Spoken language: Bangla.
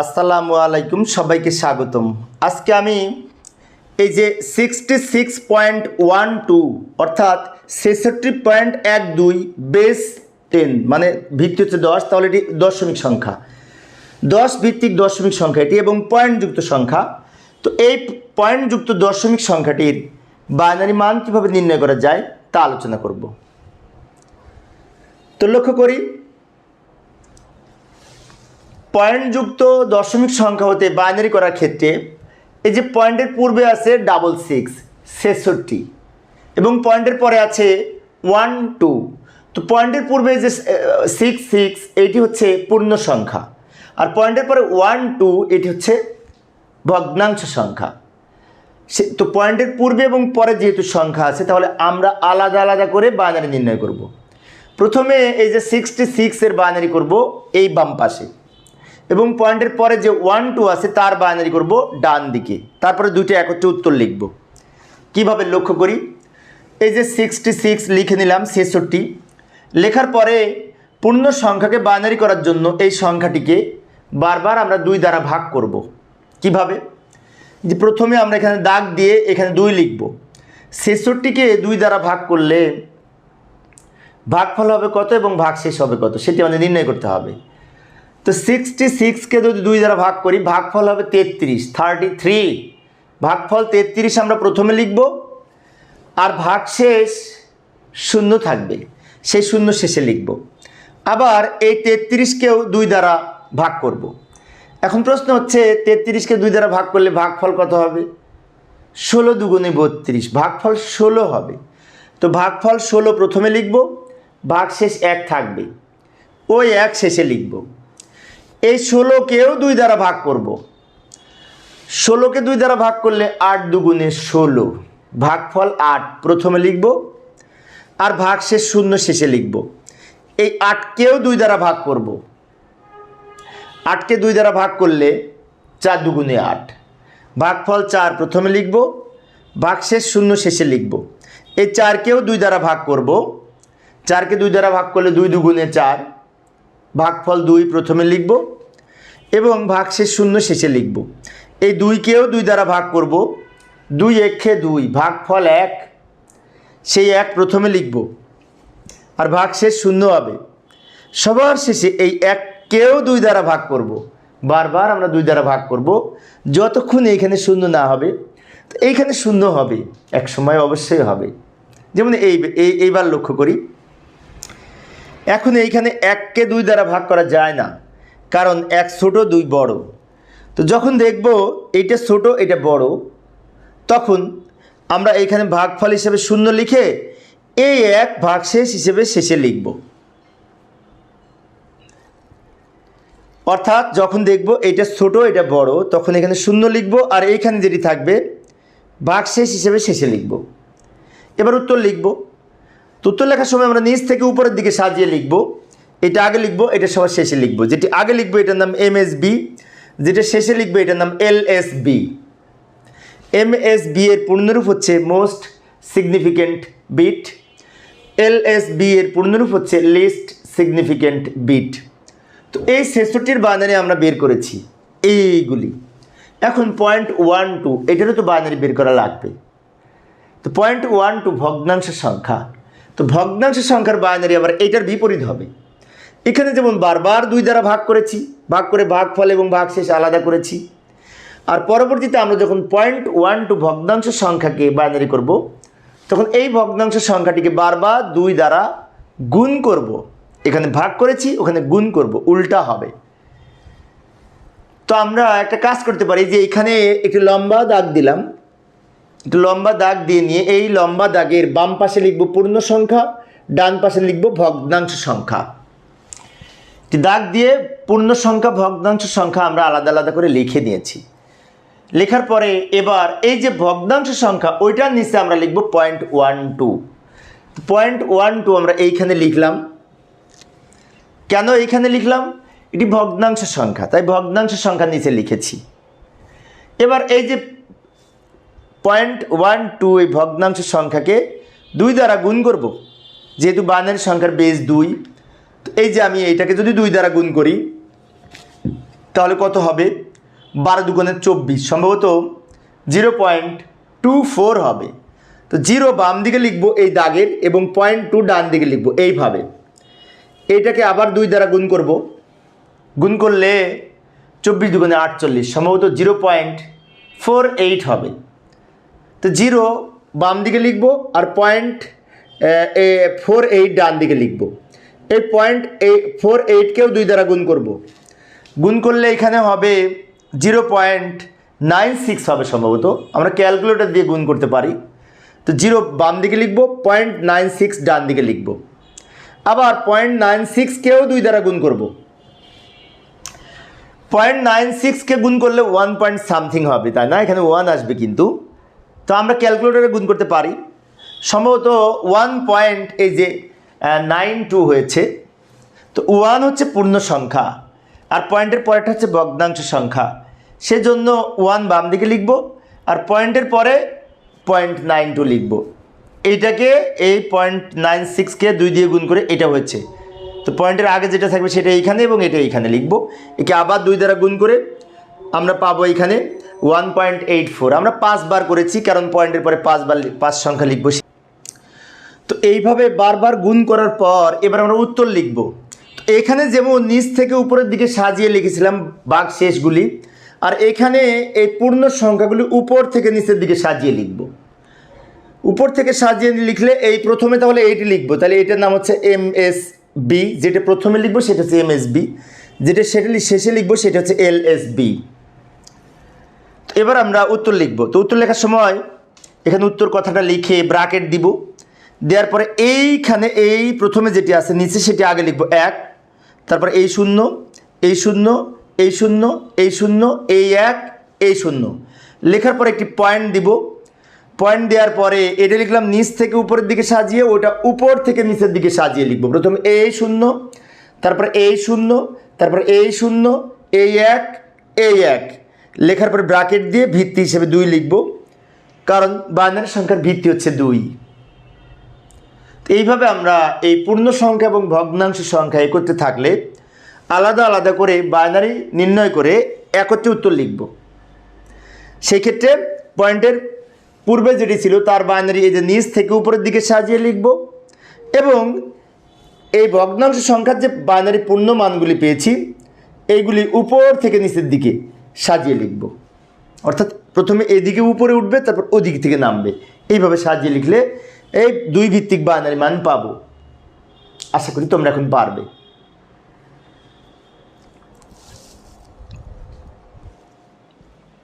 আসসালামু আলাইকুম, সবাইকে স্বাগতম। আজকে আমি এই যে sixty six point one two অর্থাৎ ছেষট্টি পয়েন্ট এক দুই বেস টেন মানে ভিত্তি হচ্ছে দশ, তাহলে এটি দশমিক সংখ্যা। দশ ভিত্তিক দশমিক সংখ্যা এটি এবং পয়েন্টযুক্ত সংখ্যা। তো এই পয়েন্টযুক্ত দশমিক সংখ্যাটির বাইনারি মান কীভাবে নির্ণয় করা যায় তা আলোচনা করব। তো লক্ষ্য করি পয়েন্টযুক্ত দশমিক সংখ্যা হতে বাইনারি করার ক্ষেত্রে এই যে পয়েন্টের পূর্বে আছে ডাবল সিক্স ছেষট্টি এবং পয়েন্টের পরে আছে ওয়ান টু তো পয়েন্টের পূর্বে যে সিক্স সিক্স এটি হচ্ছে পূর্ণ সংখ্যা। আর পয়েন্টের পরে ওয়ান টু এটি হচ্ছে ভগ্নাংশ সংখ্যা। সে, তো পয়েন্টের পূর্বে এবং পরে যেহেতু সংখ্যা আছে, তাহলে আমরা আলাদা আলাদা করে বাইনারি নির্ণয় করব। প্রথমে এই যে সিক্সটি সিক্সের বাইনারি করব এই বাম পাশে। এবং পয়েন্টের পরে যে ওয়ান টু আছে, তার বাইনারি করব ডান দিকে। তারপরে দুইটা একত্রে উত্তর লিখব। কীভাবে লক্ষ্য করি? এই যে সিক্সটি সিক্স লিখে নিলাম, ছেষট্টি। লেখার পরে পূর্ণ সংখ্যাকে বাইনারি করার জন্য এই সংখ্যাটিকে বারবার আমরা দুই দ্বারা ভাগ করব। কীভাবে? যে প্রথমে আমরা এখানে দাগ দিয়ে এখানে দুই লিখব। ছেষট্টিকে দুই দ্বারা ভাগ করলে ভাগফল হবে কত এবং ভাগ শেষ হবে কত, সেটি আমাদের নির্ণয় করতে হবে। তো সিক্সটি সিক্সকে যদি দুই দ্বারা ভাগ করি, ভাগফল হবে তেত্রিশ থার্টি থ্রি ভাগফল তেত্রিশ আমরা প্রথমে লিখব, আর ভাগ শেষ শূন্য থাকবে, সেই শূন্য শেষে লিখব। আবার এই তেত্রিশকেও দুই দ্বারা ভাগ করব। এখন প্রশ্ন হচ্ছে, তেত্রিশকে দুই দ্বারা ভাগ করলে ভাগফল কত হবে? ষোলো দুগুণে বত্রিশ, ভাগফল ষোলো হবে। তো ভাগফল ষোলো প্রথমে লিখব ভাগ শেষ এক থাকবে, ওই এক শেষে লিখব। এই ষোলোকেও দুই দ্বারা ভাগ করব। ষোলোকে দুই দ্বারা ভাগ করলে আট দুগুণে ষোলো। ভাগফল আট। প্রথমে লিখব আর ভাগ শেষ শূন্য শেষে লিখব। এই আটকেও দুই দ্বারা ভাগ করব। আটকে দুই দ্বারা ভাগ করলে চার দুগুণে আট। ভাগফল চার প্রথমে লিখব, ভাগশেষ শূন্য শেষে লিখব। এই চারকেও দুই দ্বারা ভাগ করব। চারকে দুই দ্বারা ভাগ করলে দুই দুগুণে চার। ভাগফল দুই প্রথমে লিখব এবং ভাগশেষ শূন্য শেষে লিখব। এই দুইকেও দুই দ্বারা ভাগ করব। দুই একে দুই, ভাগফল এক, সেই এক প্রথমে লিখব। আর ভাগশেষ শূন্য হবে। সবার শেষে এই এক এককেও দুই দ্বারা ভাগ করব। বারবার আমরা দুই দ্বারা ভাগ করব। যতক্ষণ এইখানে শূন্য না হবে এইখানে শূন্য হবে। এক সময় অবশ্যই হবে। যেমন এই, এইবার লক্ষ্য করি। এখন এইখানে এককে দুই দ্বারা ভাগ করা যায় না, কারণ এক ছোট, দুই বড়। তো যখন দেখব এটা ছোট, এটা বড়, তখন আমরা এইখানে ভাগফল হিসেবে শূন্য লিখে এই এক ভাগশেষ হিসেবে শেষে লিখব। অর্থাৎ যখন দেখব এটা ছোট, এটা বড়, তখন এখানে শূন্য লিখব আর এইখানে যেটি থাকবে, ভাগশেষ হিসেবে শেষে লিখব। এবার উত্তর লিখব। তো উত্তর লেখার সময় আমরা নিচ থেকে উপরের দিকে সাজিয়ে লিখব। এটা আগে লিখব, এটা সবার শেষে লিখব। যেটি আগে লিখব, এটার নাম এম এস বি যেটা শেষে লিখব, এটার নাম L S B M S B এর পূর্ণরূপ হচ্ছে most significant bit L S B এর পূর্ণরূপ হচ্ছে লিস্ট সিগনিফিকেন্ট বিট তো এই ছেষট্টির বাইনারি আমরা বের করেছি, এইগুলি। এখন পয়েন্ট ওয়ান টু এটারও তো বাইনারি বের করা লাগবে। তো পয়েন্ট ওয়ান টু ভগ্নাংশ সংখ্যা। তো ভগ্নাংশ সংখ্যার বাইনারি আবার এটার বিপরীত হবে। এখানে যেমন বারবার দুই দ্বারা ভাগ করেছি, ভাগ করে ভাগফল এবং ভাগশেষ আলাদা করেছি। আর পরবর্তীতে আমরা যখন পয়েন্ট ওয়ান টু ভগ্নাংশ সংখ্যাকে বাইনারি করব, তখন এই ভগ্নাংশ সংখ্যাটিকে বারবার দুই দ্বারা গুণ করব। এখানে ভাগ করেছি, ওখানে গুণ করব, উল্টা হবে। তো আমরা একটা কাজ করতে পারি যে এখানে একটি লম্বা দাগ দিলাম লম্বা দাগ দিয়ে নিয়ে এই লম্বা দাগের বাম পাশে লিখব পূর্ণ সংখ্যা, ডান পাশে লিখব ভগ্নাংশ সংখ্যা। দাগ দিয়ে পূর্ণ সংখ্যা, ভগ্নাংশ সংখ্যা আমরা আলাদা আলাদা করে লিখে নিয়েছি। লেখার পরে এবার এই যে ভগ্নাংশ সংখ্যা, ওইটার নিচে আমরা লিখব point one two point one two আমরা এইখানে লিখলাম। কেন এইখানে লিখলাম? এটি ভগ্নাংশ সংখ্যা, তাই ভগ্নাংশ সংখ্যা নিচে লিখেছি। এবার এই যে পয়েন্ট ওয়ান টু এই ভগ্নাংশ সংখ্যাকে দুই দ্বারা গুণ করব। যেহেতু বানের সংখ্যার বেস দুই এই যে আমি এইটাকে যদি দুই দ্বারা গুণ করি, তাহলে কত হবে? বারো দুগুণে চব্বিশ, সম্ভবত জিরো পয়েন্ট টু ফোর হবে। তো জিরো বাম দিকে লিখব এই দাগের এবং পয়েন্ট টু ডান দিকে লিখব এইভাবে। এইটাকে আবার দুই দ্বারা গুণ করব। গুণ করলে চব্বিশ দুগুণে আটচল্লিশ, সম্ভবত জিরো পয়েন্ট ফোর এইট হবে। তো জিরো বাম দিকে লিখব আর পয়েন্ট ফোর এইট ডান দিকে লিখব। এই পয়েন্ট এই ফোর এইটকেও দুই দ্বারা গুণ করব। গুণ করলে এখানে হবে জিরো পয়েন্ট নাইন সিক্স হবে সম্ভবত। আমরা ক্যালকুলেটর দিয়ে গুণ করতে পারি। তো জিরো বাম দিকে লিখব, পয়েন্ট নাইন সিক্স ডান দিকে লিখব। আবার পয়েন্ট নাইন সিক্সকেও দুই দ্বারা গুণ করব। পয়েন্ট নাইন সিক্সকে গুণ করলে ওয়ান পয়েন্ট সামথিং হবে, তাই না? এখানে ওয়ান আসবে কিন্তু। তো আমরা ক্যালকুলেটরে গুণ করতে পারি। সম্ভবত ওয়ান পয়েন্ট এই যে নাইন টু হয়েছে, তো ওয়ান হচ্ছে পূর্ণ সংখ্যা, আর পয়েন্টের পরেরটা হচ্ছে ভগ্নাংশ সংখ্যা। সেজন্য ওয়ান বাম দিকে লিখব, আর পয়েন্টের পরে পয়েন্ট নাইন টু লিখব। এইটাকে এই পয়েন্ট নাইন সিক্সকে দুই দিয়ে গুণ করে এটা হচ্ছে তো পয়েন্টের আগে যেটা থাকবে সেটা এইখানে এবং এটা এইখানে লিখব। একে আবার দুই দ্বারা গুণ করে আমরা পাবো এখানে ওয়ান পয়েন্ট এইট ফোর আমরা পাঁচবার করেছি, কারণ পয়েন্টের পরে পাঁচবার পাঁচ সংখ্যা লিখব তো এইভাবে বারবার গুণ করার পর এবার আমরা উত্তর লিখব। এখানে যেমন নিচ থেকে উপরের দিকে সাজিয়ে লিখেছিলাম বাঘ শেষগুলি, আর এখানে এই পূর্ণ সংখ্যাগুলি উপর থেকে নিচের দিকে সাজিয়ে লিখব। উপর থেকে সাজিয়ে লিখলে এই প্রথমে তাহলে এইটি লিখব। তাহলে এটার নাম হচ্ছে এম এস বি যেটা প্রথমে লিখব, সেটা হচ্ছে এম এস বি যেটা সেটা শেষে লিখব, সেটা হচ্ছে এল এস বি এবার আমরা উত্তর লিখব। তো উত্তর লেখার সময় এখানে উত্তর কথাটা লিখে ব্রাকেট দিব। দেওয়ার পরে এইখানে এই প্রথমে যেটি আছে, নিচে সেটি আগে লিখব। এক, তারপর এই শূন্য এই শূন্য এই শূন্য এই শূন্য, এই এক, এই শূন্য। লেখার পরে একটি পয়েন্ট দিব। পয়েন্ট দেওয়ার পরে এটা লিখলাম নিচ থেকে উপরের দিকে সাজিয়ে, ওটা উপর থেকে নিচের দিকে সাজিয়ে লিখব। প্রথমে এই শূন্য, তারপরে এই শূন্য, তারপরে এই শূন্য, এই এক এই এক। লেখার পরে ব্রাকেট দিয়ে ভিত্তি হিসেবে দুই লিখব। কারণ বাইনারি সংখ্যার ভিত্তি হচ্ছে দুই। এইভাবে আমরা এই পূর্ণ সংখ্যা এবং ভগ্নাংশ সংখ্যা একত্রে থাকলে আলাদা আলাদা করে বাইনারি নির্ণয় করে একত্রে উত্তর লিখব। সেই ক্ষেত্রে পয়েন্টের পূর্বে যেটি ছিল তার বাইনারি এই যে নিচ থেকে উপরের দিকে সাজিয়ে লিখব এবং এই ভগ্নাংশ সংখ্যার যে বাইনারি পূর্ণ মানগুলি পেয়েছি, এইগুলি উপর থেকে নিচের দিকে সাজিয়ে লিখব। অর্থাৎ প্রথমে এদিকে উপরে উঠবে, তারপর ওদিক থেকে নামবে। এইভাবে সাজিয়ে লিখলে এই দুই ভিত্তিক বাইনারি মান পাবো। আশা করি তোমরা এখন পারবে।